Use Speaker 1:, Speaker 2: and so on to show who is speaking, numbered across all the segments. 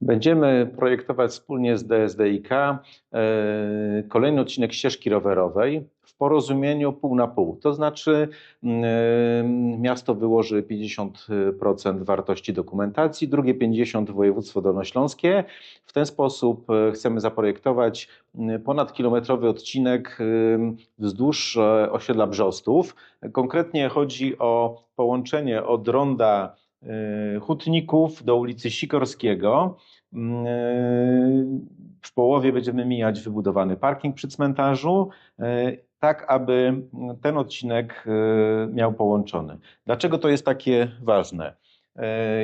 Speaker 1: Będziemy projektować wspólnie z DSDIK e, kolejny odcinek ścieżki rowerowej w porozumieniu pół na pół. To znaczy mm, e, miasto wyłoży 50% wartości dokumentacji, drugie 50% województwo dolnośląskie. W ten sposób e, chcemy zaprojektować mm, ponadkilometrowy odcinek wzdłuż osiedla Brzostów. Konkretnie chodzi o połączenie od ronda hutników do ulicy Sikorskiego. Mm, e, w połowie będziemy mijać wybudowany parking przy cmentarzu, e, tak aby ten odcinek miał połączony. Dlaczego to jest takie ważne?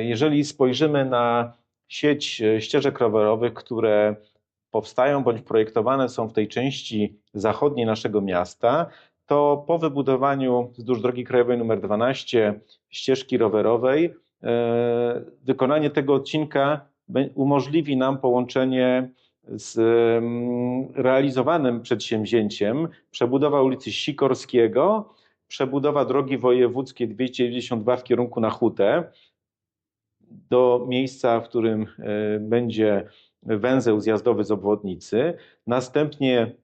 Speaker 1: Jeżeli spojrzymy na sieć ścieżek rowerowych, które powstają bądź projektowane są w tej części zachodniej naszego miasta, to po wybudowaniu wzdłuż drogi krajowej nr 12 ścieżki rowerowej E, wykonanie tego odcinka umożliwi nam połączenie z realizowanym przedsięwzięciem. Przebudowa ulicy Sikorskiego, przebudowa drogi wojewódzkiej 292 w kierunku na Hutę do miejsca, w którym e, będzie węzeł zjazdowy z obwodnicy, następnie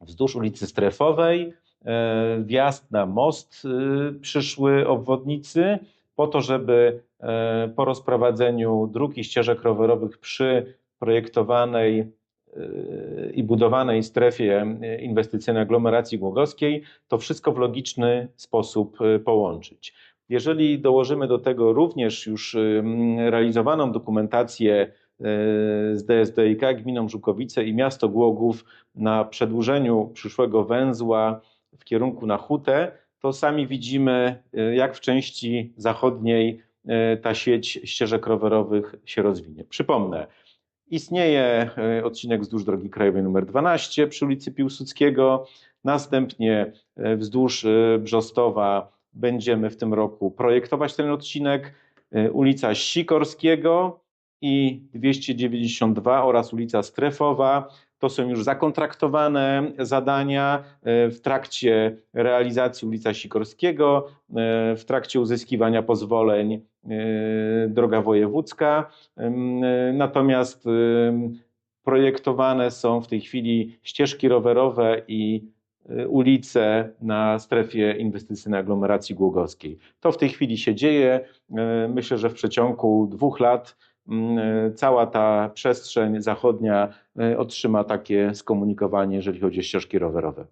Speaker 1: wzdłuż ulicy Strefowej, e, wjazd na most przyszły obwodnicy, po to, żeby e, po rozprowadzeniu dróg i ścieżek rowerowych przy projektowanej e, i budowanej strefie inwestycyjnej aglomeracji głogowskiej, to wszystko w logiczny sposób e, połączyć. Jeżeli dołożymy do tego również już realizowaną dokumentację z DSDIK gminą Żukowice i miasto Głogów na przedłużeniu przyszłego węzła w kierunku na Hutę, to sami widzimy, e, jak w części zachodniej e, ta sieć ścieżek rowerowych się rozwinie. Przypomnę, istnieje e, odcinek wzdłuż drogi krajowej nr 12 przy ulicy Piłsudskiego, następnie wzdłuż Brzostowa będziemy w tym roku projektować ten odcinek, ulica Sikorskiego i 292 oraz ulica Strefowa to są już zakontraktowane zadania e, w trakcie realizacji ulica Sikorskiego, e, w trakcie uzyskiwania pozwoleń e, droga wojewódzka. Natomiast projektowane są w tej chwili ścieżki rowerowe i ulice na strefie inwestycyjnej aglomeracji głogowskiej. To w tej chwili się dzieje. Myślę, że w przeciągu dwóch lat cała ta przestrzeń zachodnia e, otrzyma takie skomunikowanie, jeżeli chodzi o ścieżki rowerowe.